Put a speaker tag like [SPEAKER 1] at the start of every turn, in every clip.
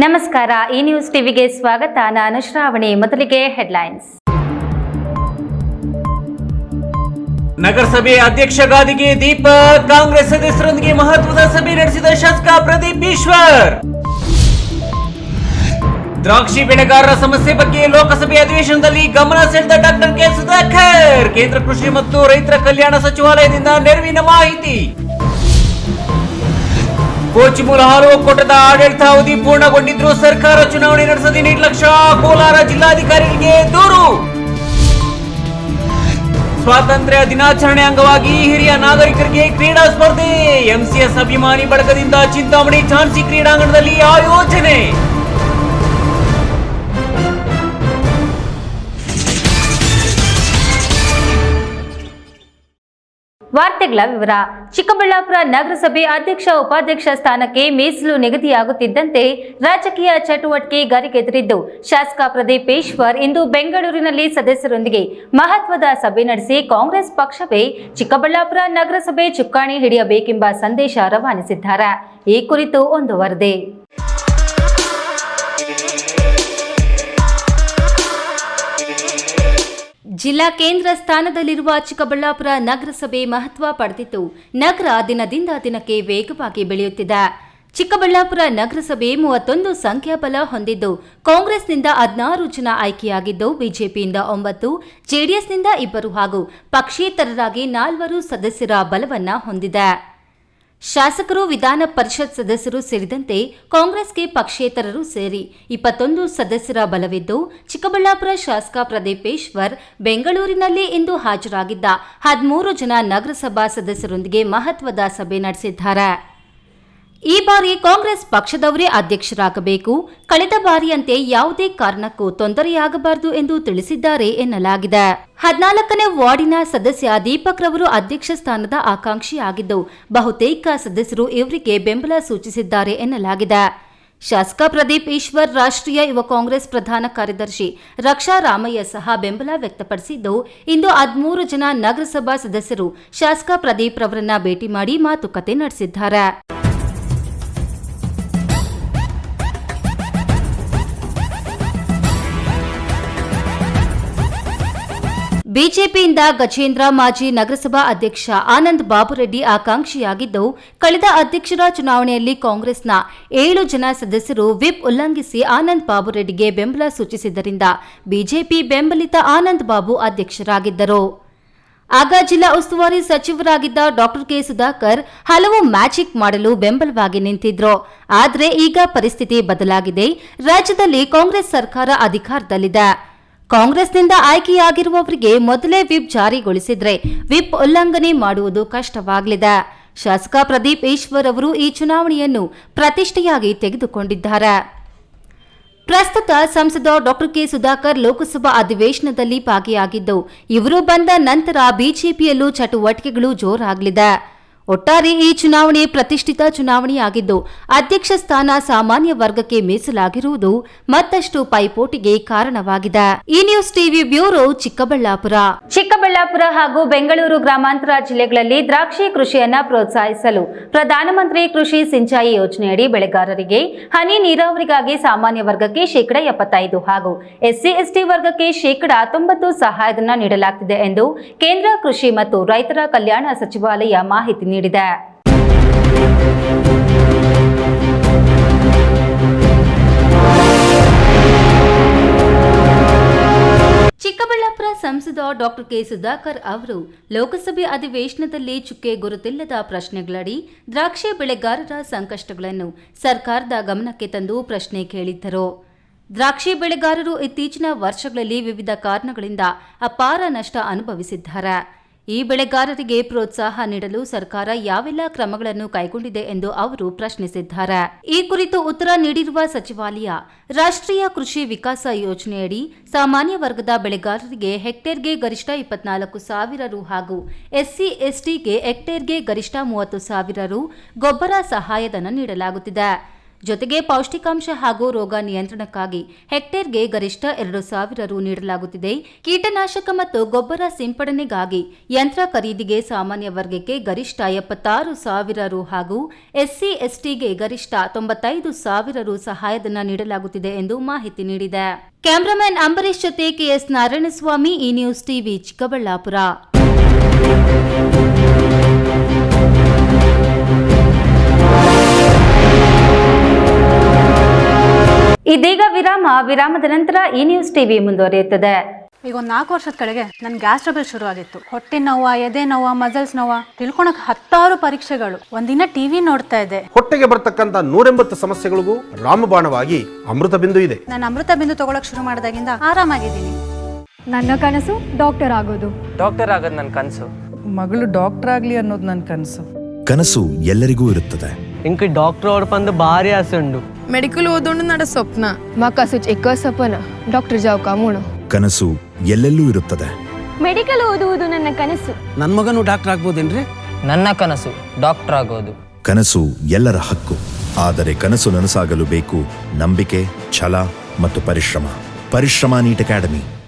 [SPEAKER 1] ನಮಸ್ಕಾರ, ಈ ನ್ಯೂಸ್ ಟಿವಿಗೆ ಸ್ವಾಗತ. ನಾನು ಶ್ರಾವಣಿ, ಮೊದಲಿಗೆ ಹೆಡ್ಲೈನ್ಸ್.
[SPEAKER 2] ನಗರಸಭೆ ಅಧ್ಯಕ್ಷ ಗಾದಿಗೆ ದೀಪ, ಕಾಂಗ್ರೆಸ್ ಸದಸ್ಯರೊಂದಿಗೆ ಮಹತ್ವದ ಸಭೆ ನಡೆಸಿದ ಶಾಸಕ ಪ್ರದೀಪ್ ಈಶ್ವರ್. ದ್ರಾಕ್ಷಿ ಬೆಳೆಗಾರರ ಸಮಸ್ಯೆ ಬಗ್ಗೆ ಲೋಕಸಭೆ ಅಧಿವೇಶನದಲ್ಲಿ ಗಮನ ಸೆಳೆದ ಡಾಕ್ಟರ್ ಕೆ. ಸುಧಾಕರ್. ಕೇಂದ್ರ ಕೃಷಿ ಮತ್ತು ರೈತರ ಕಲ್ಯಾಣ ಸಚಿವಾಲಯದಿಂದ ನೆರವಿನ ಮಾಹಿತಿ. ಕೋಚಿ ಮೂಲ ಹಾಲು ಒಕ್ಕೂಟದ ಆಡಳಿತ ಅವಧಿ ಪೂರ್ಣಗೊಂಡಿದ್ರು ಸರ್ಕಾರ ಚುನಾವಣೆ ನಡೆಸದೆ ನಿರ್ಲಕ್ಷ್ಯ ಕೋಲಾರ ಜಿಲ್ಲಾಧಿಕಾರಿಗಳಿಗೆ ದೂರು. ಸ್ವಾತಂತ್ರ್ಯ ದಿನಾಚರಣೆ ಅಂಗವಾಗಿ ಹಿರಿಯ ನಾಗರಿಕರಿಗೆ ಕ್ರೀಡಾ ಸ್ಪರ್ಧೆ. ಎಂಸಿಎಸ್ ಅಭಿಮಾನಿ ಬಳಗದಿಂದ ಚಿಂತಾಮಣಿ ಝಾನ್ಸಿ ಕ್ರೀಡಾಂಗಣದಲ್ಲಿ ಆಯೋಜನೆ.
[SPEAKER 1] ವಾರ್ತೆಗಳ ವಿವರ. ಚಿಕ್ಕಬಳ್ಳಾಪುರ ನಗರಸಭೆ ಅಧ್ಯಕ್ಷ ಉಪಾಧ್ಯಕ್ಷ ಸ್ಥಾನಕ್ಕೆ ಮೀಸಲು ನಿಗದಿಯಾಗುತ್ತಿದ್ದಂತೆ ರಾಜಕೀಯ ಚಟುವಟಿಕೆ ಗರಿಗೆದರಿದ್ದು, ಶಾಸಕ ಪ್ರದೀಪ್ ಈಶ್ವರ್ ಇಂದು ಬೆಂಗಳೂರಿನಲ್ಲಿ ಸದಸ್ಯರೊಂದಿಗೆ ಮಹತ್ವದ ಸಭೆ ನಡೆಸಿ ಕಾಂಗ್ರೆಸ್ ಪಕ್ಷವೇ ಚಿಕ್ಕಬಳ್ಳಾಪುರ ನಗರಸಭೆ ಚುಕ್ಕಾಣಿ ಹಿಡಿಯಬೇಕೆಂಬ ಸಂದೇಶ ರವಾನಿಸಿದ್ದಾರೆ. ಈ ಕುರಿತು ಒಂದು ವರದಿ ಜಿಲ್ಲಾ ಕೇಂದ್ರ ಸ್ಥಾನದಲ್ಲಿರುವ ಚಿಕ್ಕಬಳ್ಳಾಪುರ ನಗರಸಭೆ ಮಹತ್ವ ಪಡೆದಿದ್ದು, ನಗರ ದಿನದಿಂದ ದಿನಕ್ಕೆ ವೇಗವಾಗಿ ಬೆಳೆಯುತ್ತಿದೆ. ಚಿಕ್ಕಬಳ್ಳಾಪುರ ನಗರಸಭೆ ಮೂವತ್ತೊಂದು ಸಂಖ್ಯಾಬಲ ಹೊಂದಿದ್ದು, ಕಾಂಗ್ರೆಸ್ನಿಂದ ಹದಿನಾರು ಜನ ಆಯ್ಕೆಯಾಗಿದ್ದು, ಬಿಜೆಪಿಯಿಂದ ಒಂಬತ್ತು, ಜೆಡಿಎಸ್ನಿಂದ ಇಬ್ಬರು ಹಾಗೂ ಪಕ್ಷೇತರರಾಗಿ ನಾಲ್ವರು ಸದಸ್ಯರ ಬಲವನ್ನ ಹೊಂದಿದೆ. ಶಾಸಕರು ವಿಧಾನ ಪರಿಷತ್ ಸದಸ್ಯರು ಸೇರಿದಂತೆ ಕಾಂಗ್ರೆಸ್ಗೆ ಪಕ್ಷೇತರರು ಸೇರಿ ಇಪ್ಪತ್ತೊಂದು ಸದಸ್ಯರ ಬಲವಿದ್ದು, ಚಿಕ್ಕಬಳ್ಳಾಪುರ ಶಾಸಕ ಪ್ರದೀಪೇಶ್ವರ್ ಬೆಂಗಳೂರಿನಲ್ಲಿ ಇಂದು ಹಾಜರಾಗಿದ್ದ ಹದಿಮೂರು ಜನ ನಗರಸಭಾ ಸದಸ್ಯರೊಂದಿಗೆ ಮಹತ್ವದ ಸಭೆ ನಡೆಸಿದ್ದಾರೆ. ಈ ಬಾರಿ ಕಾಂಗ್ರೆಸ್ ಪಕ್ಷದವರೇ ಅಧ್ಯಕ್ಷರಾಗಬೇಕು. ಕಳೆದ ಬಾರಿಯಂತೆ ಯಾವುದೇ ಕಾರಣಕ್ಕೂ ತೊಂದರೆಯಾಗಬಾರದು ಎಂದು ತಿಳಿಸಿದ್ದಾರೆ ಎನ್ನಲಾಗಿದೆ. ಹದಿನಾಲ್ಕನೇ ವಾರ್ಡಿನ ಸದಸ್ಯ ದೀಪಕ್ ರವರು ಅಧ್ಯಕ್ಷ ಸ್ಥಾನದ ಆಕಾಂಕ್ಷಿಯಾಗಿದ್ದು ಬಹುತೇಕ ಸದಸ್ಯರು ಇವರಿಗೆ ಬೆಂಬಲ ಸೂಚಿಸಿದ್ದಾರೆ ಎನ್ನಲಾಗಿದೆ. ಶಾಸಕ ಪ್ರದೀಪ್ ಈಶ್ವರ್, ರಾಷ್ಟ್ರೀಯ ಯುವ ಕಾಂಗ್ರೆಸ್ ಪ್ರಧಾನ ಕಾರ್ಯದರ್ಶಿ ರಕ್ಷಾ ರಾಮಯ್ಯ ಸಹ ಬೆಂಬಲ ವ್ಯಕ್ತಪಡಿಸಿದ್ದು, ಇಂದು ಹದಿಮೂರು ಜನ ನಗರಸಭಾ ಸದಸ್ಯರು ಶಾಸಕ ಪ್ರದೀಪ್ ರವರನ್ನ ಭೇಟಿ ಮಾಡಿ ಮಾತುಕತೆ ನಡೆಸಿದ್ದಾರೆ. ಬಿಜೆಪಿಯಿಂದ ಗಜೇಂದ್ರ ಮಾಜಿ ನಗರಸಭಾ ಅಧ್ಯಕ್ಷ ಆನಂದ್ ಬಾಬುರೆಡ್ಡಿ ಆಕಾಂಕ್ಷಿಯಾಗಿದ್ದು, ಕಳೆದ ಅಧ್ಯಕ್ಷರ ಚುನಾವಣೆಯಲ್ಲಿ ಕಾಂಗ್ರೆಸ್ನ ಏಳು ಜನ ಸದಸ್ಯರು ವಿಪ್ ಉಲ್ಲಂಘಿಸಿ ಆನಂದ್ ಬಾಬುರೆಡ್ಡಿಗೆ ಬೆಂಬಲ ಸೂಚಿಸಿದ್ದರಿಂದ ಬಿಜೆಪಿ ಬೆಂಬಲಿತ ಆನಂದ್ ಬಾಬು ಅಧ್ಯಕ್ಷರಾಗಿದ್ದರು. ಆಗ ಜಿಲ್ಲಾ ಉಸ್ತುವಾರಿ ಸಚಿವರಾಗಿದ್ದ ಡಾಕ್ಟರ್ ಕೆ ಸುಧಾಕರ್ ಹಲವು ಮ್ಯಾಜಿಕ್ ಮಾಡಲು ಬೆಂಬಲವಾಗಿ ನಿಂತಿದ್ರು. ಆದರೆ ಈಗ ಪರಿಸ್ಥಿತಿ ಬದಲಾಗಿದೆ. ರಾಜ್ಯದಲ್ಲಿ ಕಾಂಗ್ರೆಸ್ ಸರ್ಕಾರ ಅಧಿಕಾರದಲ್ಲಿದೆ. ಕಾಂಗ್ರೆಸ್ನಿಂದ ಆಯ್ಕೆಯಾಗಿರುವವರಿಗೆ ಮೊದಲೇ ವಿಪ್ ಜಾರಿಗೊಳಿಸಿದ್ರೆ ವಿಪ್ ಉಲ್ಲಂಘನೆ ಮಾಡುವುದು ಕಷ್ಟವಾಗಲಿದೆ. ಶಾಸಕ ಪ್ರದೀಪ್ ಈಶ್ವರ್ ಅವರು ಈ ಚುನಾವಣೆಯನ್ನು ಪ್ರತಿಷ್ಠೆಯಾಗಿ ತೆಗೆದುಕೊಂಡಿದ್ದಾರೆ. ಪ್ರಸ್ತುತ ಸಂಸದ ಡಾಕ್ಟರ್ ಕೆ ಸುಧಾಕರ್ ಲೋಕಸಭಾ ಅಧಿವೇಶನದಲ್ಲಿ ಭಾಗಿಯಾಗಿದ್ದು, ಇವರು ಬಂದ ನಂತರ ಬಿಜೆಪಿಯಲ್ಲೂ ಚಟುವಟಿಕೆಗಳು ಜೋರಾಗಲಿದೆ. ಒಟ್ಟಾರೆ ಈ ಚುನಾವಣೆ ಪ್ರತಿಷ್ಠಿತ ಚುನಾವಣೆಯಾಗಿದ್ದು, ಅಧ್ಯಕ್ಷ ಸ್ಥಾನ ಸಾಮಾನ್ಯ ವರ್ಗಕ್ಕೆ ಮೀಸಲಾಗಿರುವುದು ಮತ್ತಷ್ಟು ಪೈಪೋಟಿಗೆ ಕಾರಣವಾಗಿದೆ. ಈ news TV bureau, Chikkaballapur. Chikkaballapur ಹಾಗೂ ಬೆಂಗಳೂರು ಗ್ರಾಮಾಂತರ ಜಿಲ್ಲೆಗಳಲ್ಲಿ ದ್ರಾಕ್ಷಿ ಕೃಷಿಯನ್ನು ಪ್ರೋತ್ಸಾಹಿಸಲು ಪ್ರಧಾನಮಂತ್ರಿ ಕೃಷಿ ಸಿಂಚಾಯಿ ಯೋಜನೆಯಡಿ ಬೆಳೆಗಾರರಿಗೆ ಹನಿ ನೀರಾವರಿಗಾಗಿ ಸಾಮಾನ್ಯ ವರ್ಗಕ್ಕೆ ಶೇಕಡ ಎಪ್ಪತ್ತೈದು ಹಾಗೂ ಎಸ್ಸಿ, ಎಸ್ಟಿ ವರ್ಗಕ್ಕೆ ಶೇಕಡ ತೊಂಬತ್ತು ಸಹಾಯಧನ ನೀಡಲಾಗುತ್ತಿದೆ ಎಂದು ಕೇಂದ್ರ ಕೃಷಿ ಮತ್ತು ರೈತರ ಕಲ್ಯಾಣ ಸಚಿವಾಲಯ ಮಾಹಿತಿ ನೀಡಿದೆ. ಚಿಕ್ಕಬಳ್ಳಾಪುರ ಸಂಸದ ಡಾಕ್ಟರ್ ಕೆ ಸುಧಾಕರ್ ಅವರು ಲೋಕಸಭೆ ಅಧಿವೇಶನದಲ್ಲಿ ಚುಕ್ಕೆ ಗುರುತಿಲ್ಲದ ಪ್ರಶ್ನೆಗಳಡಿ ದ್ರಾಕ್ಷಿ ಬೆಳೆಗಾರರ ಸಂಕಷ್ಟಗಳನ್ನು ಸರ್ಕಾರದ ಗಮನಕ್ಕೆ ತಂದು ಪ್ರಶ್ನೆ ಕೇಳಿದ್ದರು. ದ್ರಾಕ್ಷಿ ಬೆಳೆಗಾರರು ಇತ್ತೀಚಿನ ವರ್ಷಗಳಲ್ಲಿ ವಿವಿಧ ಕಾರಣಗಳಿಂದ ಅಪಾರ ನಷ್ಟ ಅನುಭವಿಸಿದ್ದಾರೆ. ಈ ಬೆಳೆಗಾರರಿಗೆ ಪ್ರೋತ್ಸಾಹ ನೀಡಲು ಸರ್ಕಾರ ಯಾವೆಲ್ಲ ಕ್ರಮಗಳನ್ನು ಕೈಗೊಂಡಿದೆ ಎಂದು ಅವರು ಪ್ರಶ್ನಿಸಿದ್ದಾರೆ. ಈ ಕುರಿತು ಉತ್ತರ ನೀಡಿರುವ ಸಚಿವಾಲಯ, ರಾಷ್ಟ್ರೀಯ ಕೃಷಿ ವಿಕಾಸ ಯೋಜನೆಯಡಿ ಸಾಮಾನ್ಯ ವರ್ಗದ ಬೆಳೆಗಾರರಿಗೆ ಹೆಕ್ಟೇರ್ಗೆ ಗರಿಷ್ಠ ಇಪ್ಪತ್ನಾಲ್ಕು ಸಾವಿರ ರು ಹಾಗೂ ಎಸ್ಸಿ, ಎಸ್ಟಿಗೆ ಹೆಕ್ಟೇರ್ಗೆ ಗರಿಷ್ಠ ಮೂವತ್ತು ಸಾವಿರ ರು ಗೊಬ್ಬರ ಸಹಾಯಧನ ನೀಡಲಾಗುತ್ತಿದೆ. ಜೊತೆಗೆ ಪೌಷ್ಟಿಕಾಂಶ ಹಾಗೂ ರೋಗ ನಿಯಂತ್ರಣಕ್ಕಾಗಿ ಹೆಕ್ಟೇರ್ಗೆ ಗರಿಷ್ಠ ಎರಡು ಸಾವಿರ ರು ನೀಡಲಾಗುತ್ತಿದೆ. ಕೀಟನಾಶಕ ಮತ್ತು ಗೊಬ್ಬರ ಸಿಂಪಡಣೆಗಾಗಿ ಯಂತ್ರ ಖರೀದಿಗೆ ಸಾಮಾನ್ಯ ವರ್ಗಕ್ಕೆ ಗರಿಷ್ಠ ಎಪ್ಪತ್ತಾರು ಸಾವಿರ ರು ಹಾಗೂ ಎಸ್ಸಿ, ಎಸ್ಟಿಗೆ ಗರಿಷ್ಠ ತೊಂಬತ್ತೈದು ಸಾವಿರ ರು ಸಹಾಯಧನ ನೀಡಲಾಗುತ್ತಿದೆ ಎಂದು ಮಾಹಿತಿ ನೀಡಿದೆ. ಕ್ಯಾಮರಾಮನ್ ಅಂಬರೀಶ್ ಜೊತೆ ಕೆಎಸ್ ನಾರಾಯಣಸ್ವಾಮಿ ಈ ನ್ಯೂಸ್ ಟಿವಿ ಚಿಕ್ಕಬಳ್ಳಾಪುರ. ಇದೀಗ ವಿರಾಮ. ವಿರಾಮದ ನಂತರ ಈ ನ್ಯೂಸ್ ಟಿವಿ ಮುಂದುವರಿಯುತ್ತದೆ.
[SPEAKER 3] ಈಗ ಒಂದು ನಾಲ್ಕು ವರ್ಷದ ಕೆಳಗೆ ನನ್ ಗ್ಯಾಸ್ ಟ್ರಬಲ್ ಶುರು ಆಗಿತ್ತು ಹೊಟ್ಟೆ ನೋವ ಎದೆ ನೋವ ಮಸಲ್ಸ್ ನೋವ ತಿಳ್ಕೊಳಕ್ ಹತ್ತಾರು ಪರೀಕ್ಷೆಗಳು. ಒಂದಿನ ಟಿವಿ ನೋಡ್ತಾ ಇದೆ
[SPEAKER 4] ಹೊಟ್ಟೆಗೆ ಬರ್ತಕ್ಕಂತ ನೂರೆಂಬತ್ತು ಸಮಸ್ಯೆಗಳಿಗೂ ರಾಮಬಾಣವಾಗಿ ಅಮೃತ ಬಿಂದು ಇದೆ.
[SPEAKER 3] ನಾನು ಅಮೃತ ಬಿಂದು ತಗೊಳಕ್ ಶುರು ಮಾಡಿದಾಗಿಂದ ಆರಾಮಾಗಿದ್ದೀನಿ.
[SPEAKER 5] ನನ್ನ ಕನಸು ಡಾಕ್ಟರ್ ಆಗೋದು.
[SPEAKER 6] ಡಾಕ್ಟರ್ ಆಗೋದು ನನ್ನ ಕನಸು.
[SPEAKER 7] ಮಗಳು ಡಾಕ್ಟರ್ ಆಗ್ಲಿ ಅನ್ನೋದು ನನ್ನ ಕನಸು.
[SPEAKER 8] ಕನಸು ಎಲ್ಲರಿಗೂ ಇರುತ್ತದೆ.
[SPEAKER 6] എനിക്ക് ഡോക്ടറോടൊപ്പം ഭാര്യ ആസുണ്ട്
[SPEAKER 9] ಮೆಡಿಕಲ್ ಓದೋಣ ನಡ ಸ್ವಪ್ನ
[SPEAKER 5] ಮಾಕ ಸುಚ್ ಎಕ್ಕ ಡಾಕ್ಟರ್ ಜಾವ್ ಕಾಮೋಣ
[SPEAKER 8] ಕನಸು ಎಲ್ಲೆಲ್ಲೂ ಇರುತ್ತದೆ
[SPEAKER 5] ಮೆಡಿಕಲ್ ಓದುವುದು ನನ್ನ ಕನಸು.
[SPEAKER 10] ನನ್ನ ಮಗನು ಡಾಕ್ಟರ್ ಆಗ್ಬೋದೇನ್ರಿ?
[SPEAKER 6] ನನ್ನ ಕನಸು ಡಾಕ್ಟರ್ ಆಗೋದು.
[SPEAKER 8] ಕನಸು ಎಲ್ಲರ ಹಕ್ಕು. ಆದರೆ ಕನಸು ನನಸಾಗಲು ಬೇಕು. ನಂಬಿಕೆ ಛಲ ಮತ್ತು ಪರಿಶ್ರಮ. ಪರಿಶ್ರಮ ನೀಟ್ ಅಕಾಡೆಮಿ.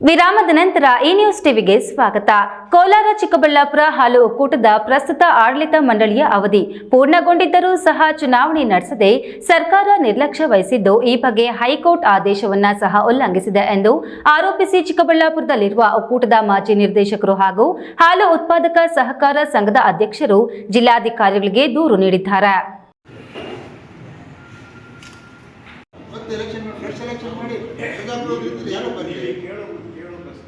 [SPEAKER 1] ವಿರಾಮದ ನಂತರ ಈ ನ್ಯೂಸ್ ಟಿವಿಗೆ ಸ್ವಾಗತ. ಕೋಲಾರ, ಚಿಕ್ಕಬಳ್ಳಾಪುರ ಹಾಲು ಒಕ್ಕೂಟದ ಪ್ರಸ್ತುತ ಆಡಳಿತ ಮಂಡಳಿಯ ಅವಧಿ ಪೂರ್ಣಗೊಂಡಿದ್ದರೂ ಸಹ ಚುನಾವಣೆ ನಡೆಸದೆ ಸರ್ಕಾರ ನಿರ್ಲಕ್ಷ್ಯ ವಹಿಸಿದ್ದು ಈ ಬಗ್ಗೆ ಹೈಕೋರ್ಟ್ ಆದೇಶವನ್ನ ಸಹ ಉಲ್ಲಂಘಿಸಿದೆ ಎಂದು ಆರೋಪಿಸಿ ಚಿಕ್ಕಬಳ್ಳಾಪುರದಲ್ಲಿರುವ ಒಕ್ಕೂಟದ ಮಾಜಿ ನಿರ್ದೇಶಕರು ಹಾಗೂ ಹಾಲು ಉತ್ಪಾದಕ ಸಹಕಾರ ಸಂಘದ ಅಧ್ಯಕ್ಷರು ಜಿಲ್ಲಾಧಿಕಾರಿಗಳಿಗೆ ದೂರು ನೀಡಿದ್ದಾರೆ.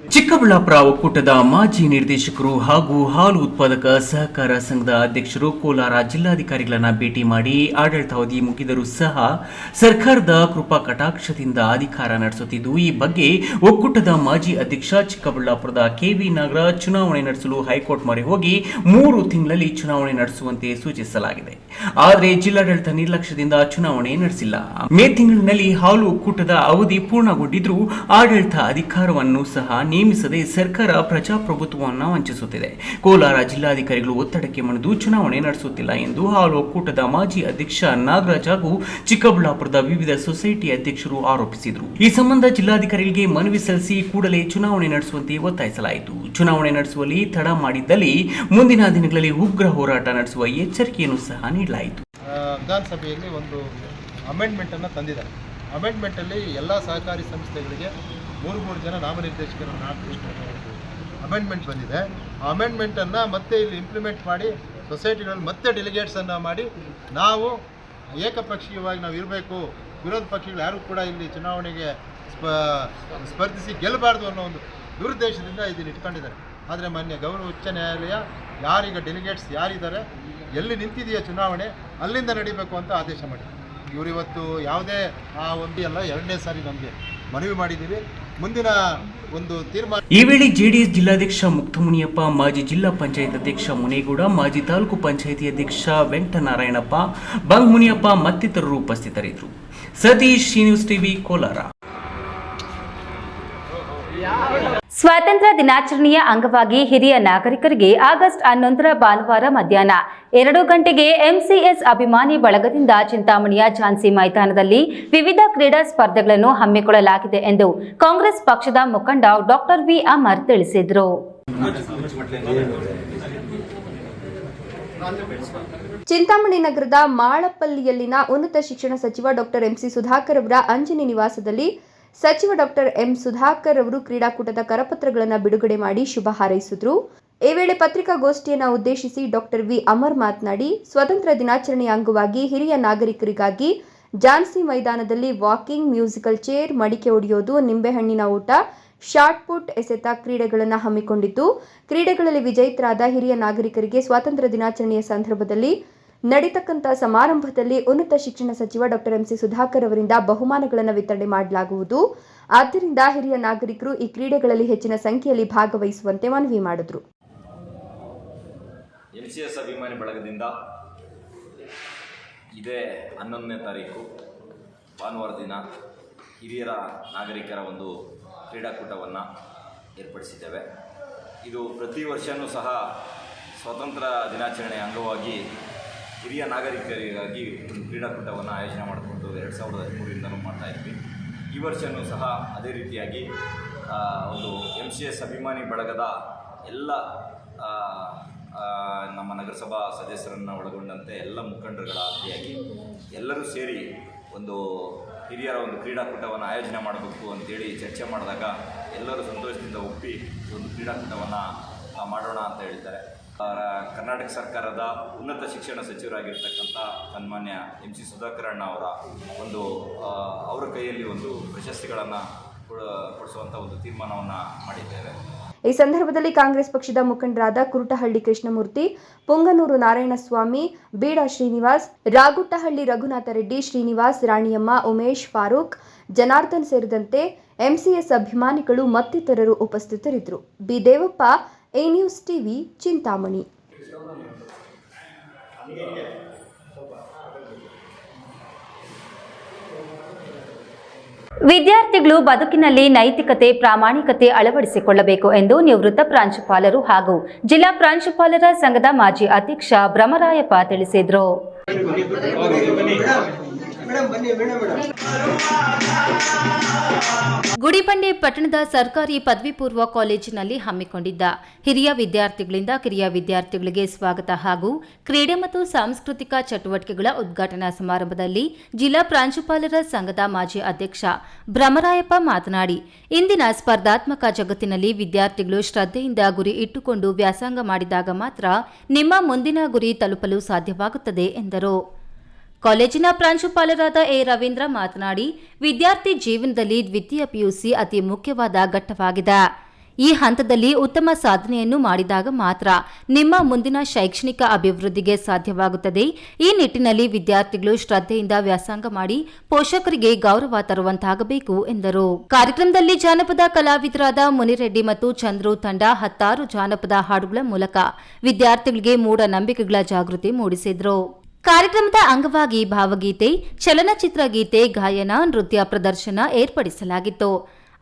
[SPEAKER 2] ಚಿಕ್ಕಬಳ್ಳಾಪುರ ಒಕ್ಕೂಟದ ಮಾಜಿ ನಿರ್ದೇಶಕರು ಹಾಗೂ ಹಾಲು ಉತ್ಪಾದಕ ಸಹಕಾರ ಸಂಘದ ಅಧ್ಯಕ್ಷರು ಕೋಲಾರ ಜಿಲ್ಲಾಧಿಕಾರಿಗಳನ್ನ ಭೇಟಿ ಮಾಡಿ ಆಡಳಿತಾವಧಿ ಮುಗಿದರೂ ಸಹ ಸರ್ಕಾರದ ಕೃಪಾ ಕಟಾಕ್ಷದಿಂದ ಅಧಿಕಾರ ನಡೆಸುತ್ತಿದ್ದು, ಈ ಬಗ್ಗೆ ಒಕ್ಕೂಟದ ಮಾಜಿ ಅಧ್ಯಕ್ಷ ಚಿಕ್ಕಬಳ್ಳಾಪುರದ ಕೆವಿ ನಾಗರಾಜ್ ಚುನಾವಣೆ ನಡೆಸಲು ಹೈಕೋರ್ಟ್ ಮೊರೆ ಹೋಗಿ ಮೂರು ತಿಂಗಳಲ್ಲಿ ಚುನಾವಣೆ ನಡೆಸುವಂತೆ ಸೂಚಿಸಲಾಗಿದೆ. ಆದರೆ ಜಿಲ್ಲಾಡಳಿತ ನಿರ್ಲಕ್ಷ್ಯದಿಂದ ಚುನಾವಣೆ ನಡೆಸಿಲ್ಲ. ಮೇ ತಿಂಗಳಿನಲ್ಲಿ ಹಾಲು ಒಕ್ಕೂಟದ ಅವಧಿ ಪೂರ್ಣಗೊಂಡಿದ್ರೂ ಆಡಳಿತ ಅಧಿಕಾರವನ್ನು ಸಹ ನೇಮಿಸದೆ ಸರ್ಕಾರ ಪ್ರಜಾಪ್ರಭುತ್ವವನ್ನು ವಂಚಿಸುತ್ತಿದೆ. ಕೋಲಾರ ಜಿಲ್ಲಾಧಿಕಾರಿಗಳು ಒತ್ತಡಕ್ಕೆ ಮಣಿದು ಚುನಾವಣೆ ನಡೆಸುತ್ತಿಲ್ಲ ಎಂದು ಹಾಲು ಒಕ್ಕೂಟದ ಮಾಜಿ ಅಧ್ಯಕ್ಷ ನಾಗರಾಜ್ ಹಾಗೂ ಚಿಕ್ಕಬಳ್ಳಾಪುರದ ವಿವಿಧ ಸೊಸೈಟಿ ಅಧ್ಯಕ್ಷರು ಆರೋಪಿಸಿದರು. ಈ ಸಂಬಂಧ ಜಿಲ್ಲಾಧಿಕಾರಿಗಳಿಗೆ ಮನವಿ ಸಲ್ಲಿಸಿ ಕೂಡಲೇ ಚುನಾವಣೆ ನಡೆಸುವಂತೆ ಒತ್ತಾಯಿಸಲಾಯಿತು. ಚುನಾವಣೆ ನಡೆಸುವಲ್ಲಿ ತಡ ಮಾಡಿದ್ದಲ್ಲಿ ಮುಂದಿನ ದಿನಗಳಲ್ಲಿ ಉಗ್ರ ಹೋರಾಟ ನಡೆಸುವ ಎಚ್ಚರಿಕೆಯನ್ನು ಸಹ ನೀಡಲಾಯಿತು.
[SPEAKER 11] ವಿಧಾನಸಭೆಯಲ್ಲಿ ಒಂದು ಅಮೆಂಡ್ಮೆಂಟನ್ನು ತಂದಿದ್ದಾರೆ. ಅಮೆಂಡ್ಮೆಂಟಲ್ಲಿ ಎಲ್ಲ ಸಹಕಾರಿ ಸಂಸ್ಥೆಗಳಿಗೆ ಮೂರು ಮೂರು ಜನ ನಾಮನಿರ್ದೇಶಕರನ್ನು ಹಾಕಬೇಕು ಅಮೆಂಡ್ಮೆಂಟ್ ಬಂದಿದೆ. ಆ ಅಮೆಂಡ್ಮೆಂಟನ್ನು ಮತ್ತೆ ಇಲ್ಲಿ ಇಂಪ್ಲಿಮೆಂಟ್ ಮಾಡಿ ಸೊಸೈಟಿಗಳಲ್ಲಿ ಮತ್ತೆ ಡೆಲಿಗೇಟ್ಸನ್ನು ಮಾಡಿ, ನಾವು ಏಕಪಕ್ಷೀಯವಾಗಿ ನಾವು ಇರಬೇಕು. ವಿರೋಧ ಪಕ್ಷಗಳು ಯಾರು ಕೂಡ ಇಲ್ಲಿ ಚುನಾವಣೆಗೆ ಸ್ಪ, ಸ್ಪರ್ಧಿಸಿ ಗೆಲ್ಲಬಾರ್ದು ಅನ್ನೋ ಒಂದು ದುರುದ್ದೇಶದಿಂದ ಇದನ್ನು ಇಟ್ಕೊಂಡಿದ್ದಾರೆ. ಆದರೆ ಮಾನ್ಯ ಗೌರವ ಉಚ್ಚ ನ್ಯಾಯಾಲಯ ಯಾರೀಗ ಡೆಲಿಗೇಟ್ಸ್ ಯಾರಿದ್ದಾರೆ, ಎಲ್ಲಿ ನಿಂತಿದೆಯಾ ಚುನಾವಣೆ, ಅಲ್ಲಿಂದ ನಡಿಬೇಕು ಅಂತ ಆದೇಶ ಮಾಡಿದ್ದಾರೆ ಇವರಿವತ್ತು ಯಾವುದೇ ಆ ಒಂದು ಅಲ್ಲ ಎರಡನೇ ಸಾರಿ ನಮಗೆ ಮನವಿ ಮಾಡಿದ್ದೀವಿ. ಮುಂದಿನ ಒಂದು ತೀರ್ಮಾನ
[SPEAKER 2] ಈ ವೇಳೆ ಜೆಡಿಎಸ್ ಜಿಲ್ಲಾಧ್ಯಕ್ಷ ಮುಕ್ತಮುನಿಯಪ್ಪ, ಮಾಜಿ ಜಿಲ್ಲಾ ಪಂಚಾಯತ್ ಅಧ್ಯಕ್ಷ ಮುನೇಗೌಡ, ಮಾಜಿ ತಾಲೂಕು ಪಂಚಾಯಿತಿ ಅಧ್ಯಕ್ಷ ವೆಂಕಟನಾರಾಯಣಪ್ಪ ಬಂಗ್ ಮುನಿಯಪ್ಪ ಮತ್ತಿತರರು ಉಪಸ್ಥಿತರಿದ್ದರು. ಸತೀಶ್ ಶ್ರೀನಿವಾಸ್ ಟಿವಿ, ಕೋಲಾರ.
[SPEAKER 1] ಸ್ವಾತಂತ್ರ್ಯ ದಿನಾಚರಣೆಯ ಅಂಗವಾಗಿ ಹಿರಿಯ ನಾಗರಿಕರಿಗೆ ಆಗಸ್ಟ್ ಹನ್ನೊಂದರ ಭಾನುವಾರ ಮಧ್ಯಾಹ್ನ ಎರಡು ಗಂಟೆಗೆ ಎಂಸಿಎಸ್ ಅಭಿಮಾನಿ ಬಳಗದಿಂದ ಚಿಂತಾಮಣಿಯ ಝಾನ್ಸಿ ಮೈದಾನದಲ್ಲಿ ವಿವಿಧ ಕ್ರೀಡಾ ಸ್ಪರ್ಧೆಗಳನ್ನು ಹಮ್ಮಿಕೊಳ್ಳಲಾಗಿದೆ ಎಂದು ಕಾಂಗ್ರೆಸ್ ಪಕ್ಷದ ಮುಖಂಡ ಡಾಕ್ಟರ್ ವಿ ಅಮರ್ ತಿಳಿಸಿದರು.
[SPEAKER 12] ಚಿಂತಾಮಣಿ ನಗರದ ಮಾಳಪಲ್ಲಿಯಲ್ಲಿನ ಉನ್ನತ ಶಿಕ್ಷಣ ಸಚಿವ ಡಾಕ್ಟರ್ ಎಂಸಿ ಸುಧಾಕರ್ ಅವರ ಅಂಜನಿ ನಿವಾಸದಲ್ಲಿ ಸಚಿವ ಡಾಕ್ಟರ್ ಎಂ ಸುಧಾಕರ್ ಅವರು ಕ್ರೀಡಾಕೂಟದ ಕರಪತ್ರಗಳನ್ನು ಬಿಡುಗಡೆ ಮಾಡಿ ಶುಭ ಹಾರೈಸಿದ್ರು. ಈ ವೇಳೆ ಪತ್ರಿಕಾಗೋಷ್ಠಿಯನ್ನು ಉದ್ದೇಶಿಸಿ ಡಾಕ್ಟರ್ ವಿ ಅಮರ್ ಮಾತನಾಡಿ ಸ್ವತಂತ್ರ ದಿನಾಚರಣೆಯ ಅಂಗವಾಗಿ ಹಿರಿಯ ನಾಗರಿಕರಿಗಾಗಿ ಜಾನ್ಸಿ ಮೈದಾನದಲ್ಲಿ ವಾಕಿಂಗ್ ಮ್ಯೂಸಿಕಲ್ ಚೇರ್, ಮಡಿಕೆ ಒಡೆಯೋದು, ನಿಂಬೆಹಣ್ಣಿನ ಊಟ, ಶಾರ್ಟ್ ಪುಟ್ ಎಸೆತ ಕ್ರೀಡೆಗಳನ್ನು ಹಮ್ಮಿಕೊಂಡಿದ್ದು. ಕ್ರೀಡೆಗಳಲ್ಲಿ ವಿಜೇತರಾದ ಹಿರಿಯ ನಾಗರಿಕರಿಗೆ ಸ್ವಾತಂತ್ರ್ಯ ದಿನಾಚರಣೆಯ ಸಂದರ್ಭದಲ್ಲಿ ನಡೀತಕ್ಕಂಥ ಸಮಾರಂಭದಲ್ಲಿ ಉನ್ನತ ಶಿಕ್ಷಣ ಸಚಿವ ಡಾಕ್ಟರ್ ಎಂಸಿ ಸುಧಾಕರ್ ಅವರಿಂದ ಬಹುಮಾನಗಳನ್ನು ವಿತರಣೆ ಮಾಡಲಾಗುವುದು. ಆದ್ದರಿಂದ ಹಿರಿಯ ನಾಗರಿಕರು ಈ ಕ್ರೀಡೆಗಳಲ್ಲಿ ಹೆಚ್ಚಿನ ಸಂಖ್ಯೆಯಲ್ಲಿ ಭಾಗವಹಿಸುವಂತೆ ಮನವಿ ಮಾಡಿದರು.
[SPEAKER 13] ಎಂಸಿಎಸ್ ಅಭಿಮಾನಿ ಬಳಗದಿಂದ ಇದೇ ಹನ್ನೊಂದನೇ ತಾರೀಕು ಭಾನುವಾರ ದಿನ ಹಿರಿಯರ ನಾಗರಿಕರ ಒಂದು ಕ್ರೀಡಾಕೂಟವನ್ನು ಏರ್ಪಡಿಸಿದ್ದೇವೆ. ಇದು ಪ್ರತಿ ವರ್ಷವೂ ಸಹ ಸ್ವಾತಂತ್ರ್ಯ ದಿನಾಚರಣೆಯ ಅಂಗವಾಗಿ ಹಿರಿಯ ನಾಗರಿಕರಿಗಾಗಿ ಒಂದು ಕ್ರೀಡಾಕೂಟವನ್ನು ಆಯೋಜನೆ ಮಾಡಿಕೊಂಡು ಎರಡು ಸಾವಿರದ ಹದಿಮೂರರಿಂದಲೂ ಮಾಡ್ತಾ ಇದ್ವಿ. ಈ ವರ್ಷವೂ ಸಹ ಅದೇ ರೀತಿಯಾಗಿ ಒಂದು ಎಂ ಸಿ ಎಸ್ ಅಭಿಮಾನಿ ಬಳಗದ ಎಲ್ಲ ನಮ್ಮ ನಗರಸಭಾ ಸದಸ್ಯರನ್ನು ಒಳಗೊಂಡಂತೆ ಎಲ್ಲ ಮುಖಂಡರುಗಳ ಅತಿಯಾಗಿ ಎಲ್ಲರೂ ಸೇರಿ ಒಂದು ಹಿರಿಯರ ಒಂದು ಕ್ರೀಡಾಕೂಟವನ್ನು ಆಯೋಜನೆ ಮಾಡಬೇಕು ಅಂತೇಳಿ ಚರ್ಚೆ ಮಾಡಿದಾಗ ಎಲ್ಲರೂ ಸಂತೋಷದಿಂದ ಒಪ್ಪಿ ಒಂದು ಕ್ರೀಡಾಕೂಟವನ್ನು ಮಾಡೋಣ ಅಂತ ಹೇಳ್ತಾರೆ ಕರ್ನಾಟಕ ಸರ್ಕಾರದ ಉನ್ನತ ಶಿಕ್ಷಣ ಸಚಿವರಾಗಿರ್ತಕ್ಕಂಥ ಸನ್ಮಾನ್ಯ ಎಂ ಸಿ ಸುಧಾಕರ್ ಅಣ್ಣ ಅವರ ಒಂದು ಅವರ ಕೈಯಲ್ಲಿ ಒಂದು ಪ್ರಶಸ್ತಿಗಳನ್ನು ಕೊಡಿಸುವಂಥ ಒಂದು ತೀರ್ಮಾನವನ್ನು ಮಾಡಿದ್ದೇವೆ.
[SPEAKER 12] ಈ ಸಂದರ್ಭದಲ್ಲಿ ಕಾಂಗ್ರೆಸ್ ಪಕ್ಷದ ಮುಖಂಡರಾದ ಕುರುಟಹಳ್ಳಿ ಕೃಷ್ಣಮೂರ್ತಿ, ಪುಂಗನೂರು ನಾರಾಯಣಸ್ವಾಮಿ, ಬೀಡ ಶ್ರೀನಿವಾಸ್, ರಾಗುಟ್ಟಹಳ್ಳಿ ರಘುನಾಥ ರೆಡ್ಡಿ, ಶ್ರೀನಿವಾಸ್ ರಾಣಿಯಮ್ಮ, ಉಮೇಶ್ ಫಾರೂಕ್, ಜನಾರ್ದನ್ ಸೇರಿದಂತೆ ಎಂಸಿಎಸ್ ಅಭಿಮಾನಿಗಳು ಮತ್ತಿತರರು ಉಪಸ್ಥಿತರಿದ್ದರು. B. Devappa A news TV Chintamani.
[SPEAKER 1] ವಿದ್ಯಾರ್ಥಿಗಳು ಬದುಕಿನಲ್ಲಿ ನೈತಿಕತೆ, ಪ್ರಾಮಾಣಿಕತೆ ಅಳವಡಿಸಿಕೊಳ್ಳಬೇಕು ಎಂದು ನಿವೃತ್ತ ಪ್ರಾಂಶುಪಾಲರು ಹಾಗೂ ಜಿಲ್ಲಾ ಪ್ರಾಂಶುಪಾಲರ ಸಂಘದ ಮಾಜಿ ಅಧ್ಯಕ್ಷ ಭ್ರಮರಾಯಪ್ಪ ತಿಳಿಸಿದರು. ಗುಡಿಬಂಡೆ ಪಟ್ಟಣದ ಸರ್ಕಾರಿ ಪದವಿ ಪೂರ್ವ ಕಾಲೇಜಿನಲ್ಲಿ ಹಮ್ಮಿಕೊಂಡಿದ್ದ ಹಿರಿಯ ವಿದ್ಯಾರ್ಥಿಗಳಿಂದ ಕಿರಿಯ ವಿದ್ಯಾರ್ಥಿಗಳಿಗೆ ಸ್ವಾಗತ ಹಾಗೂ ಕ್ರೀಡೆ ಮತ್ತು ಸಾಂಸ್ಕೃತಿಕ ಚಟುವಟಿಕೆಗಳ ಉದ್ಘಾಟನಾ ಸಮಾರಂಭದಲ್ಲಿ ಜಿಲ್ಲಾ ಪ್ರಾಂಶುಪಾಲರ ಸಂಘದ ಮಾಜಿ ಅಧ್ಯಕ್ಷ ಭ್ರಮರಾಯಪ್ಪ ಮಾತನಾಡಿ, ಇಂದಿನ ಸ್ಪರ್ಧಾತ್ಮಕ ಜಗತ್ತಿನಲ್ಲಿ ವಿದ್ಯಾರ್ಥಿಗಳು ಶ್ರದ್ಧೆಯಿಂದ ಗುರಿ ಇಟ್ಟುಕೊಂಡು ವ್ಯಾಸಂಗ ಮಾಡಿದಾಗ ಮಾತ್ರ ನಿಮ್ಮ ಮುಂದಿನ ಗುರಿ ತಲುಪಲು ಸಾಧ್ಯವಾಗುತ್ತದೆ, ಎಂದರು. ಕಾಲೇಜಿನ ಪ್ರಾಂಶುಪಾಲರಾದ ಎ. ರವೀಂದ್ರ ಮಾತನಾಡಿ, ವಿದ್ಯಾರ್ಥಿ ಜೀವನದಲ್ಲಿ ದ್ವಿತೀಯ ಪಿಯುಸಿ ಅತಿ ಮುಖ್ಯವಾದ ಘಟ್ಟವಾಗಿದೆ. ಈ ಹಂತದಲ್ಲಿ ಉತ್ತಮ ಸಾಧನೆಯನ್ನು ಮಾಡಿದಾಗ ಮಾತ್ರ ನಿಮ್ಮ ಮುಂದಿನ ಶೈಕ್ಷಣಿಕ ಅಭಿವೃದ್ಧಿಗೆ ಸಾಧ್ಯವಾಗುತ್ತದೆ. ಈ ನಿಟ್ಟಿನಲ್ಲಿ ವಿದ್ಯಾರ್ಥಿಗಳು ಶ್ರದ್ಧೆಯಿಂದ ವ್ಯಾಸಂಗ ಮಾಡಿ ಪೋಷಕರಿಗೆ ಗೌರವ ತರುವಂತಾಗಬೇಕು ಎಂದರು. ಕಾರ್ಯಕ್ರಮದಲ್ಲಿ ಜಾನಪದ ಕಲಾವಿದರಾದ ಮುನಿರೆಡ್ಡಿ ಮತ್ತು ಚಂದ್ರು ತಂಡ ಹತ್ತಾರು ಜಾನಪದ ಹಾಡುಗಳ ಮೂಲಕ ವಿದ್ಯಾರ್ಥಿಗಳಿಗೆ ಮೂಢನಂಬಿಕೆಗಳ ಜಾಗೃತಿ ಮೂಡಿಸಿದರು. ಕಾರ್ಯಕ್ರಮದ ಅಂಗವಾಗಿ ಭಾವಗೀತೆ, ಚಲನಚಿತ್ರ ಗೀತೆ, ಗಾಯನ, ನೃತ್ಯ ಪ್ರದರ್ಶನ ಏರ್ಪಡಿಸಲಾಗಿತ್ತು.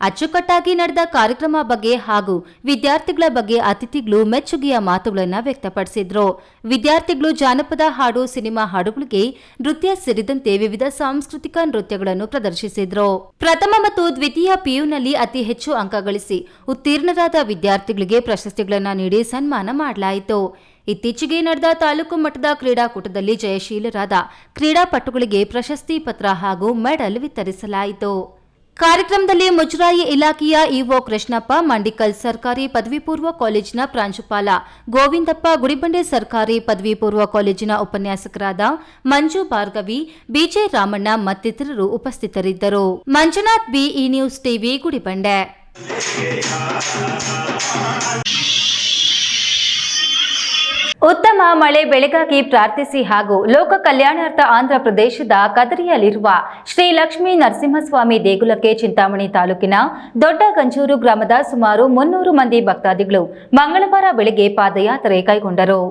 [SPEAKER 1] ಅಚ್ಚುಕಟ್ಟಾಗಿ ನಡೆದ ಕಾರ್ಯಕ್ರಮ ಬಗ್ಗೆ ಹಾಗೂ ವಿದ್ಯಾರ್ಥಿಗಳ ಬಗ್ಗೆ ಅತಿಥಿಗಳು ಮೆಚ್ಚುಗೆಯ ಮಾತುಗಳನ್ನು ವ್ಯಕ್ತಪಡಿಸಿದ್ರು. ವಿದ್ಯಾರ್ಥಿಗಳು ಜಾನಪದ ಹಾಡು, ಸಿನಿಮಾ ಹಾಡುಗಳಿಗೆ ನೃತ್ಯ ಸೇರಿದಂತೆ ವಿವಿಧ ಸಾಂಸ್ಕೃತಿಕ ನೃತ್ಯಗಳನ್ನು ಪ್ರದರ್ಶಿಸಿದ್ರು. ಪ್ರಥಮ ಮತ್ತು ದ್ವಿತೀಯ ಪಿಯುನಲ್ಲಿ ಅತಿ ಹೆಚ್ಚು ಅಂಕ ಗಳಿಸಿ ಉತ್ತೀರ್ಣರಾದ ವಿದ್ಯಾರ್ಥಿಗಳಿಗೆ ಪ್ರಶಸ್ತಿಗಳನ್ನು ನೀಡಿ ಸನ್ಮಾನ ಮಾಡಲಾಯಿತು. ಇತ್ತೀಚೆಗೆ ನಡೆದ ತಾಲೂಕು ಮಟ್ಟದ ಕ್ರೀಡಾಕೂಟದಲ್ಲಿ ಜಯಶೀಲರಾದ ಕ್ರೀಡಾಪಟುಗಳಿಗೆ ಪ್ರಶಸ್ತಿ ಪತ್ರ ಹಾಗೂ ಮೆಡಲ್ ವಿತರಿಸಲಾಯಿತು. ಕಾರ್ಯಕ್ರಮದಲ್ಲಿ ಮುಜರಾಯಿ ಇಲಾಖೆಯ ಇಒ ಕೃಷ್ಣಪ್ಪ, ಮಂಡಿಕಲ್ ಸರ್ಕಾರಿ ಪದವಿ ಪೂರ್ವ ಕಾಲೇಜಿನ ಪ್ರಾಂಶುಪಾಲ ಗೋವಿಂದಪ್ಪ, ಗುಡಿಬಂಡೆ ಸರ್ಕಾರಿ ಪದವಿ ಪೂರ್ವ ಕಾಲೇಜಿನ ಉಪನ್ಯಾಸಕರಾದ ಮಂಜು ಭಾರ್ಗವಿ, ಬಿಜೆ ರಾಮಣ್ಣ ಮತ್ತಿತರರು ಉಪಸ್ಥಿತರಿದ್ದರು. Manjunath B E news TV, Gudibande. ಉತ್ತಮ ಮಳೆ ಬೆಳೆಗಾಗಿ ಪ್ರಾರ್ಥಿಸಿ ಹಾಗೂ ಲೋಕ ಕಲ್ಯಾಣಾರ್ಥ ಆಂಧ್ರ ಪ್ರದೇಶದ ಕದರಿಯಲ್ಲಿರುವ ಶ್ರೀ ಲಕ್ಷ್ಮೀ ನರಸಿಂಹಸ್ವಾಮಿ ದೇಗುಲಕ್ಕೆ ಚಿಂತಾಮಣಿ ತಾಲೂಕಿನ ದೊಡ್ಡ ಗಂಜೂರು ಗ್ರಾಮದ ಸುಮಾರು ಮುನ್ನೂರು ಮಂದಿ ಭಕ್ತಾದಿಗಳು ಮಂಗಳವಾರ ಬೆಳಗ್ಗೆ ಪಾದಯಾತ್ರೆ ಕೈಗೊಂಡರು.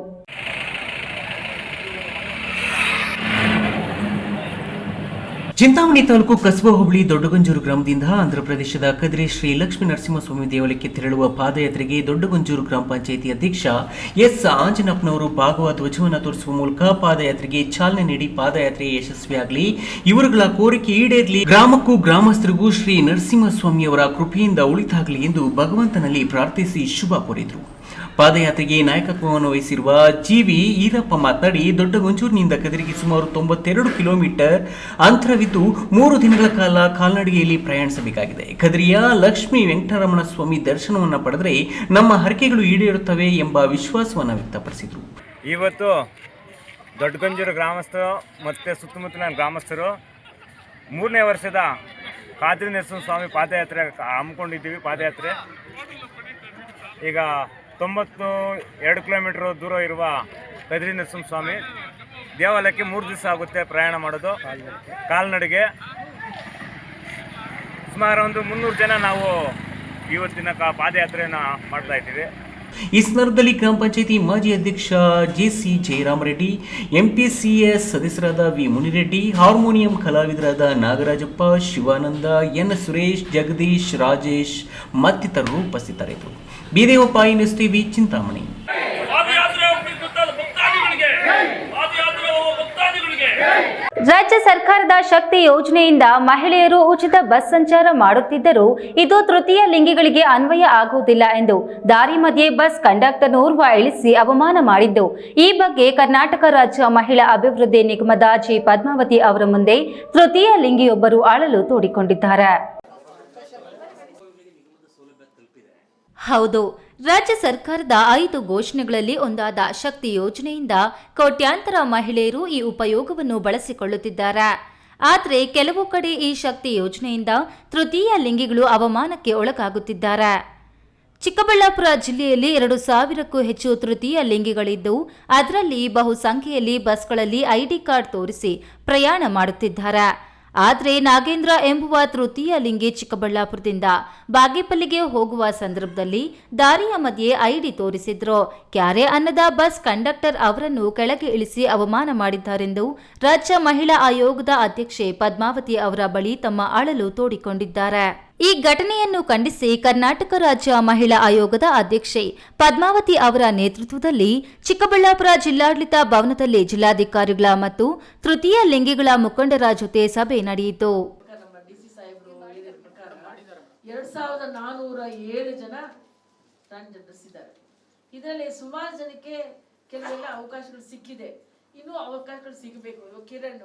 [SPEAKER 2] ಚಿಂತಾಮಣಿ ತಾಲೂಕು ಕಸಬಾ ಹೋಬಳಿ ದೊಡ್ಡಗಂಜೂರು ಗ್ರಾಮದಿಂದ ಆಂಧ್ರಪ್ರದೇಶದ ಕದ್ರಿ ಶ್ರೀ ಲಕ್ಷ್ಮೀ ನರಸಿಂಹಸ್ವಾಮಿ ದೇವಾಲಯಕ್ಕೆ ತೆರಳುವ ಪಾದಯಾತ್ರೆಗೆ ದೊಡ್ಡಗಂಜೂರು ಗ್ರಾಮ ಪಂಚಾಯಿತಿ ಅಧ್ಯಕ್ಷ ಎಸ್ ಆಂಜನಪ್ಪನವರು ಭಾಗವ ಧ್ವಜವನ್ನು ತೋರಿಸುವ ಮೂಲಕ ಪಾದಯಾತ್ರೆಗೆ ಚಾಲನೆ ನೀಡಿ ಪಾದಯಾತ್ರೆ ಯಶಸ್ವಿಯಾಗಲಿ ಇವರುಗಳ ಕೋರಿಕೆ ಈಡೇರಲಿ. ಗ್ರಾಮಕ್ಕೂ ಗ್ರಾಮಸ್ಥರಿಗೂ ಶ್ರೀ ನರಸಿಂಹಸ್ವಾಮಿಯವರ ಕೃಪೆಯಿಂದ ಉಳಿತಾಗಲಿ ಎಂದು ಭಗವಂತನಲ್ಲಿ ಪ್ರಾರ್ಥಿಸಿ ಶುಭ ಕೋರಿದರು. ಪಾದಯಾತ್ರೆಗೆ ನಾಯಕತ್ವವನ್ನು ವಹಿಸಿರುವ ಜಿವಿ ಈರಪ್ಪ ಮಾತನಾಡಿ ದೊಡ್ಡಗೊಂಚೂರಿನಿಂದ ಕದಿರಿಗೆ ಸುಮಾರು ತೊಂಬತ್ತೆರಡು ಕಿಲೋಮೀಟರ್ ಅಂತರವಿದ್ದು ಮೂರು ದಿನಗಳ ಕಾಲ ಕಾಲ್ನಡಿಗೆಯಲ್ಲಿ ಪ್ರಯಾಣಿಸಬೇಕಾಗಿದೆ. ಕದರಿಯ ಲಕ್ಷ್ಮೀ ವೆಂಕಟರಮಣ ಸ್ವಾಮಿ ದರ್ಶನವನ್ನು ಪಡೆದರೆ ನಮ್ಮ ಹರಕೆಗಳು ಈಡೇರುತ್ತವೆ ಎಂಬ ವಿಶ್ವಾಸವನ್ನು ವ್ಯಕ್ತಪಡಿಸಿದರು.
[SPEAKER 14] ಇವತ್ತು ದೊಡ್ಡಗಂಜೂರು ಗ್ರಾಮಸ್ಥರು ಮತ್ತು ಸುತ್ತಮುತ್ತಲಿನ ಗ್ರಾಮಸ್ಥರು ಮೂರನೇ ವರ್ಷದ ಕಾದ್ರಿ ನರಸಿಂಹ ಸ್ವಾಮಿ ಪಾದಯಾತ್ರೆ ಹಮ್ಮಿಕೊಂಡಿದ್ದೀವಿ, ಪಾದಯಾತ್ರೆ. ಈಗ ತೊಂಬತ್ತು ಎರಡು ಕಿಲೋಮೀಟ್ರ್ ದೂರ ಇರುವ ಕದ್ರಿ ನರಸಿಂಹ ಸ್ವಾಮಿ ದೇವಾಲಯಕ್ಕೆ ಮೂರು ದಿವಸ ಆಗುತ್ತೆ ಪ್ರಯಾಣ ಮಾಡೋದು. ಕಾಲ್ನಡಿಗೆ. ಸುಮಾರು ಒಂದು ಮುನ್ನೂರು ಜನ ನಾವು ಇವತ್ತಿನ ಕಾ ಪಾದಯಾತ್ರೆಯನ್ನು ಮಾಡ್ತಾ ಇದ್ದೀವಿ.
[SPEAKER 2] ಈ ಸಂದರ್ಭದಲ್ಲಿ ಗ್ರಾಮ ಪಂಚಾಯತಿ ಮಾಜಿ ಅಧ್ಯಕ್ಷ ಜೆ ಸಿ ಜಯರಾಮ್ ರೆಡ್ಡಿ ಎಂಪಿಸಿಎಸ್ ಸದಸ್ಯರಾದ ವಿ ಮುನಿರೆಡ್ಡಿ, ಹಾರ್ಮೋನಿಯಂ ಕಲಾವಿದರಾದ ನಾಗರಾಜಪ್ಪ, ಶಿವಾನಂದ, ಎನ್ ಸುರೇಶ್, ಜಗದೀಶ್, ರಾಜೇಶ್ ಮತ್ತಿತರರು ಉಪಸ್ಥಿತರಿದ್ದರು. ಬೀದೇವಪ್ಪ ನ್ಯೂಸ್ ಟಿವಿ ಚಿಂತಾಮಣಿ.
[SPEAKER 1] ರಾಜ್ಯ ಸರ್ಕಾರದ ಶಕ್ತಿ ಯೋಜನೆಯಿಂದ ಮಹಿಳೆಯರು ಉಚಿತ ಬಸ್ ಸಂಚಾರ ಮಾಡುತ್ತಿದ್ದರೂ ಇದು ತೃತೀಯ ಲಿಂಗಿಗಳಿಗೆ ಅನ್ವಯ ಆಗುವುದಿಲ್ಲ ಎಂದು ದಾರಿ ಮಧ್ಯೆ ಬಸ್ ಕಂಡಕ್ಟರ್ ಓರ್ವ ಇಳಿಸಿ ಅವಮಾನ ಮಾಡಿದ್ದು. ಈ ಬಗ್ಗೆ ಕರ್ನಾಟಕ ರಾಜ್ಯ ಮಹಿಳಾ ಅಭಿವೃದ್ಧಿ ನಿಗಮದ ಜಿ. ಪದ್ಮಾವತಿ ಅವರ ಮುಂದೆ ತೃತೀಯ ಲಿಂಗಿಯೊಬ್ಬರು ಅಳಲು ತೋಡಿಕೊಂಡಿದ್ದಾರೆ. ಹೌದು. ರಾಜ್ಯ ಸರ್ಕಾರದ ಐದು ಘೋಷಣೆಗಳಲ್ಲಿ ಒಂದಾದ ಶಕ್ತಿ ಯೋಜನೆಯಿಂದ ಕೋಟ್ಯಾಂತರ ಮಹಿಳೆಯರು ಈ ಉಪಯೋಗವನ್ನು ಬಳಸಿಕೊಳ್ಳುತ್ತಿದ್ದಾರೆ. ಆದರೆ ಕೆಲವು ಕಡೆ ಈ ಶಕ್ತಿ ಯೋಜನೆಯಿಂದ ತೃತೀಯ ಲಿಂಗಿಗಳು ಅವಮಾನಕ್ಕೆ ಒಳಗಾಗುತ್ತಿದ್ದಾರೆ. ಚಿಕ್ಕಬಳ್ಳಾಪುರ ಜಿಲ್ಲೆಯಲ್ಲಿ ಎರಡು ಸಾವಿರಕ್ಕೂ ಹೆಚ್ಚು ತೃತೀಯ ಲಿಂಗಿಗಳಿದ್ದು, ಅದರಲ್ಲಿ ಬಹುಸಂಖ್ಯೆಯಲ್ಲಿ ಬಸ್ಗಳಲ್ಲಿ ಐಡಿ ಕಾರ್ಡ್ ತೋರಿಸಿ ಪ್ರಯಾಣ ಮಾಡುತ್ತಿದ್ದಾರೆ. ಆದರೆ ನಾಗೇಂದ್ರ ಎಂಬುವ ತೃತೀಯ ಲಿಂಗಿ ಚಿಕ್ಕಬಳ್ಳಾಪುರದಿಂದ ಬಾಗೇಪಲ್ಲಿಗೆ ಹೋಗುವ ಸಂದರ್ಭದಲ್ಲಿ ದಾರಿಯ ಮಧ್ಯೆ ಐಡಿ ತೋರಿಸಿದ್ರು. ಕ್ಯಾರೆ ಅನ್ನದ ಬಸ್ ಕಂಡಕ್ಟರ್ ಅವರನ್ನು ಕೆಳಗೆ ಇಳಿಸಿ ಅವಮಾನ ಮಾಡಿದ್ದಾರೆಂದು ರಾಜ್ಯ ಮಹಿಳಾ ಆಯೋಗದ ಅಧ್ಯಕ್ಷೆ ಪದ್ಮಾವತಿ ಅವರ ಬಳಿ ತಮ್ಮ ಅಳಲು ತೋಡಿಕೊಂಡಿದ್ದಾರೆ. ಈ ಘಟನೆಯನ್ನು ಖಂಡಿಸಿ ಕರ್ನಾಟಕ ರಾಜ್ಯ ಮಹಿಳಾ ಆಯೋಗದ ಅಧ್ಯಕ್ಷೆ ಪದ್ಮಾವತಿ ಅವರ ನೇತೃತ್ವದಲ್ಲಿ ಚಿಕ್ಕಬಳ್ಳಾಪುರ ಜಿಲ್ಲಾಡಳಿತ ಭವನದಲ್ಲಿ ಜಿಲ್ಲಾಧಿಕಾರಿಗಳ ಮತ್ತು ತೃತೀಯ ಲಿಂಗಿಗಳ ಮುಖಂಡರ ಜೊತೆ ಸಭೆ ನಡೆಯಿತು.
[SPEAKER 7] ಇದರಲ್ಲಿ ಸುಮಾರು ಜನಕ್ಕೆ ಕೆಲವೆಲ್ಲ ಅವಕಾಶಗಳು ಸಿಕ್ಕಿದೆ. ಇನ್ನೂ ಅವಕಾಶಗಳು ಸಿಗಬೇಕು. ಕಿರಣ್,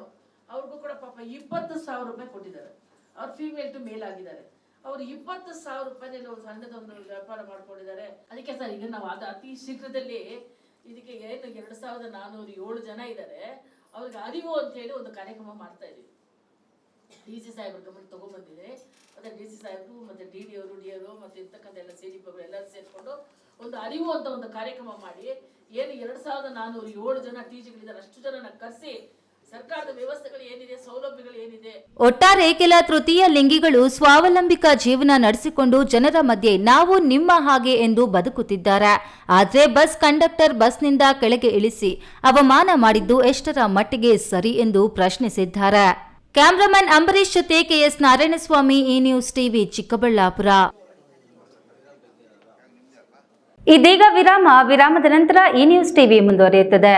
[SPEAKER 7] ಅವ್ರಿಗೂ ಕೂಡ ಪಾಪ ಇಪ್ಪತ್ತು ಸಾವಿರ ರೂಪಾಯಿ ಕೊಟ್ಟಿದ್ದಾರೆ. ಅವ್ರು ಫೀಮೇಲ್ ಟು ಮೇಲ್ ಆಗಿದ್ದಾರೆ. ಅವ್ರು ಇಪ್ಪತ್ತು ಸಾವಿರ ರೂಪಾಯಿನಲ್ಲಿ ಒಂದು ಸಣ್ಣದೊಂದು ವ್ಯಾಪಾರ ಮಾಡ್ಕೊಂಡಿದ್ದಾರೆ. ಅದಕ್ಕೆ ಸರ್, ಈಗ ನಾವು ಅದು ಅತಿ ಶೀಘ್ರದಲ್ಲಿ ಇದಕ್ಕೆ ಏನು ಎರಡು ಸಾವಿರದ ನಾನೂರ ಏಳು ಜನ ಇದ್ದಾರೆ. ಅವ್ರಿಗೆ ಅರಿವು ಅಂತ ಹೇಳಿ ಒಂದು ಕಾರ್ಯಕ್ರಮ ಮಾಡ್ತಾ ಇದೀವಿ ಡಿ ಸಿ ಸಾಹೇಬ್ರ ಗಮನ ತಗೊಂಡ್ಬಂದಿದೆ ಮತ್ತೆ ಡಿ ಸಿ ಸಾಹೇಬ್ರು, ಮತ್ತೆ ಡಿ ಡಿ ಅವರು ಡಿ ಅವರು ಮತ್ತೆ ಇರ್ತಕ್ಕಂಥ ಎಲ್ಲ ಸಿ ಡಿ ಪಿ ಎಲ್ಲರೂ ಸೇರಿಕೊಂಡು ಒಂದು ಅರಿವು ಅಂತ ಒಂದು ಕಾರ್ಯಕ್ರಮ ಮಾಡಿ, ಏನು ಎರಡ್ ಸಾವಿರದ ನಾನೂರ ಏಳು ಜನ ಟೀಚರ್ಗಳಿದ್ದಾರೆ ಅಷ್ಟು ಜನನ ಕರೆಸಿ ಸರ್ಕಾರದ ವ್ಯವಸ್ಥೆಗಳು ಏನಿದೆ ಸೌಲಭ್ಯಗಳು ಏನಿದೆ?
[SPEAKER 1] ಒಟ್ಟಾರೆ ಕೆಲ ತೃತೀಯ ಲಿಂಗಿಗಳು ಸ್ವಾವಲಂಬಿಕ ಜೀವನ ನಡೆಸಿಕೊಂಡು ಜನರ ಮಧ್ಯೆ ನಾವು ನಿಮ್ಮ ಹಾಗೆ ಎಂದು ಬದುಕುತ್ತಿದ್ದಾರೆ. ಆದರೆ ಬಸ್ ಕಂಡಕ್ಟರ್ ಬಸ್ನಿಂದ ಕೆಳಗೆ ಇಳಿಸಿ ಅವಮಾನ ಮಾಡಿದ್ದು ಎಷ್ಟರ ಮಟ್ಟಿಗೆ ಸರಿ ಎಂದು ಪ್ರಶ್ನಿಸಿದ್ದಾರೆ. ಕ್ಯಾಮ್ರಾಮನ್ ಅಂಬರೀಶ್ ಜೊತೆ ಕೆಎಸ್ ನಾರಾಯಣಸ್ವಾಮಿ ಈ ನ್ಯೂಸ್ ಟಿವಿ ಚಿಕ್ಕಬಳ್ಳಾಪುರ. ಇದೀಗ ವಿರಾಮ ವಿರಾಮದ ನಂತರ ಈ ನ್ಯೂಸ್ ಟಿವಿ ಮುಂದುವರಿಯುತ್ತದೆ.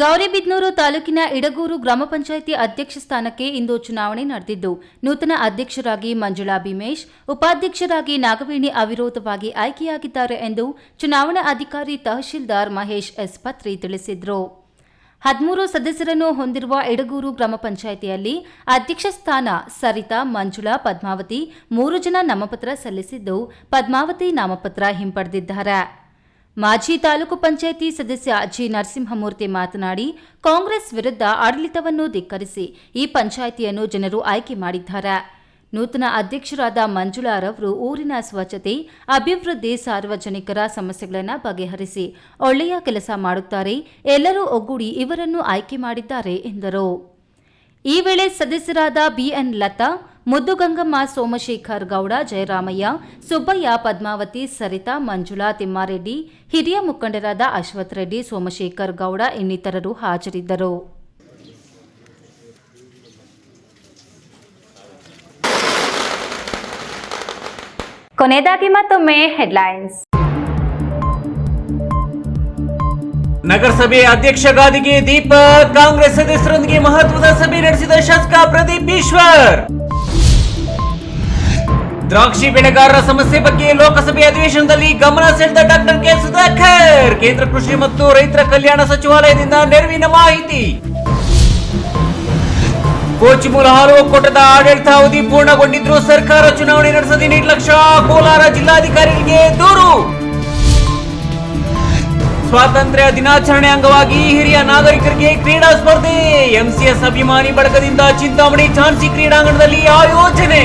[SPEAKER 1] ಗೌರಿಬಿದನೂರು ತಾಲೂಕಿನ ಇಡಗೂರು ಗ್ರಾಮ ಪಂಚಾಯಿತಿ ಅಧ್ಯಕ್ಷ ಸ್ಥಾನಕ್ಕೆ ಇಂದು ಚುನಾವಣೆ ನಡೆದಿದ್ದು, ನೂತನ ಅಧ್ಯಕ್ಷರಾಗಿ ಮಂಜುಳಾ ಭೀಮೇಶ್, ಉಪಾಧ್ಯಕ್ಷರಾಗಿ ನಾಗವೇಣಿ ಅವಿರೋಧವಾಗಿ ಆಯ್ಕೆಯಾಗಿದ್ದಾರೆ ಎಂದು ಚುನಾವಣಾ ಅಧಿಕಾರಿ ತಹಶೀಲ್ದಾರ್ ಮಹೇಶ್ ಎಸ್ ಪತ್ರಿ ತಿಳಿಸಿದರು. ಹದಿಮೂರು ಸದಸ್ಯರನ್ನು ಹೊಂದಿರುವ ಇಡಗೂರು ಗ್ರಾಮ ಪಂಚಾಯಿತಿಯಲ್ಲಿ ಅಧ್ಯಕ್ಷ ಸ್ಥಾನ ಸರಿತಾ, ಮಂಜುಳಾ, ಪದ್ಮಾವತಿ ಮೂರು ಜನ ನಾಮಪತ್ರ ಸಲ್ಲಿಸಿದ್ದು, ಪದ್ಮಾವತಿ ನಾಮಪತ್ರ ಹಿಂಪಡೆದಿದ್ದಾರೆ. ಮಾಜಿ ತಾಲೂಕು ಪಂಚಾಯಿತಿ ಸದಸ್ಯ ಜಿ ನರಸಿಂಹಮೂರ್ತಿ ಮಾತನಾಡಿ, ಕಾಂಗ್ರೆಸ್ ವಿರುದ್ಧ ಆಡಳಿತವನ್ನು ಧಿಕ್ಕರಿಸಿ ಈ ಪಂಚಾಯಿತಿಯನ್ನು ಜನರು ಆಯ್ಕೆ ಮಾಡಿದ್ದಾರೆ. ನೂತನ ಅಧ್ಯಕ್ಷರಾದ ಮಂಜುಳಾರವರು ಊರಿನ ಸ್ವಚ್ಛತೆ, ಅಭಿವೃದ್ಧಿ ಸಾರ್ವಜನಿಕರ ಸಮಸ್ಯೆಗಳನ್ನು ಬಗೆಹರಿಸಿ ಒಳ್ಳೆಯ ಕೆಲಸ ಮಾಡುತ್ತಾರೆ, ಎಲ್ಲರೂ ಒಗ್ಗೂಡಿ ಇವರನ್ನು ಆಯ್ಕೆ ಮಾಡಿದ್ದಾರೆ ಎಂದರು. ಈ ವೇಳೆ ಸದಸ್ಯರಾದ ಬಿಎನ್ ಲತಾ ಮುದ್ದುಗಂಗಮ್ಮ ಸೋಮಶೇಖರ್ ಗೌಡ ಜಯರಾಮಯ್ಯ ಸುಬ್ಬಯ್ಯ ಪದ್ಮಾವತಿ ಸರಿತಾ ಮಂಜುಳಾ ತಿಮ್ಮಾರೆಡ್ಡಿ ಹಿರಿಯ ಮುಖಂಡರಾದ ಅಶ್ವಥ್ ರೆಡ್ಡಿ ಸೋಮಶೇಖರ್ ಗೌಡ ಇನ್ನಿತರರು ಹಾಜರಿದ್ದರು. ಕೊನೆಯದಾಗಿ ಮತ್ತೊಮ್ಮೆ ಹೆಡ್ಲೈನ್ಸ್.
[SPEAKER 2] ನಗರಸಭೆ ಅಧ್ಯಕ್ಷ ಗಾದಿಗೆ ದೀಪ ಕಾಂಗ್ರೆಸ್ ಸದಸ್ಯರೊಂದಿಗೆ ಮಹತ್ವದ ಸಭೆ ನಡೆಸಿದ ಶಾಸಕ ಪ್ರದೀಪ್ ಈಶ್ವರ್. ದ್ರಾಕ್ಷಿ ಬೆಳೆಗಾರರ ಸಮಸ್ಯೆ ಬಗ್ಗೆ ಲೋಕಸಭೆ ಅಧಿವೇಶನದಲ್ಲಿ ಗಮನ ಸೆಳೆದ ಡಾಕ್ಟರ್ ಕೆ ಸುಧಾಕರ್. ಕೇಂದ್ರ ಕೃಷಿ ಮತ್ತು ರೈತರ ಕಲ್ಯಾಣ ಸಚಿವಾಲಯದಿಂದ ನೆರವಿನ ಮಾಹಿತಿ. ಕೋಚಿಮೂಲ ಹಾಲು ಒಕ್ಕೂಟದ ಆಡಳಿತಾವಧಿ ಪೂರ್ಣಗೊಂಡಿದ್ರು ಸರ್ಕಾರ ಚುನಾವಣೆ ನಡೆಸದೆ ನಿರ್ಲಕ್ಷ್ಯ ಕೋಲಾರ ಜಿಲ್ಲಾಧಿಕಾರಿಗಳಿಗೆ ದೂರು. ಸ್ವಾತಂತ್ರ್ಯ ದಿನಾಚರಣೆ ಅಂಗವಾಗಿ ಹಿರಿಯ ನಾಗರಿಕರಿಗೆ ಕ್ರೀಡಾ ಸ್ಪರ್ಧೆ. ಎಂಸಿಎಸ್ ಅಭಿಮಾನಿ ಬಳಗದಿಂದ ಚಿಂತಾಮಣಿ ಝಾನ್ಸಿ ಕ್ರೀಡಾಂಗಣದಲ್ಲಿ ಆಯೋಜನೆ.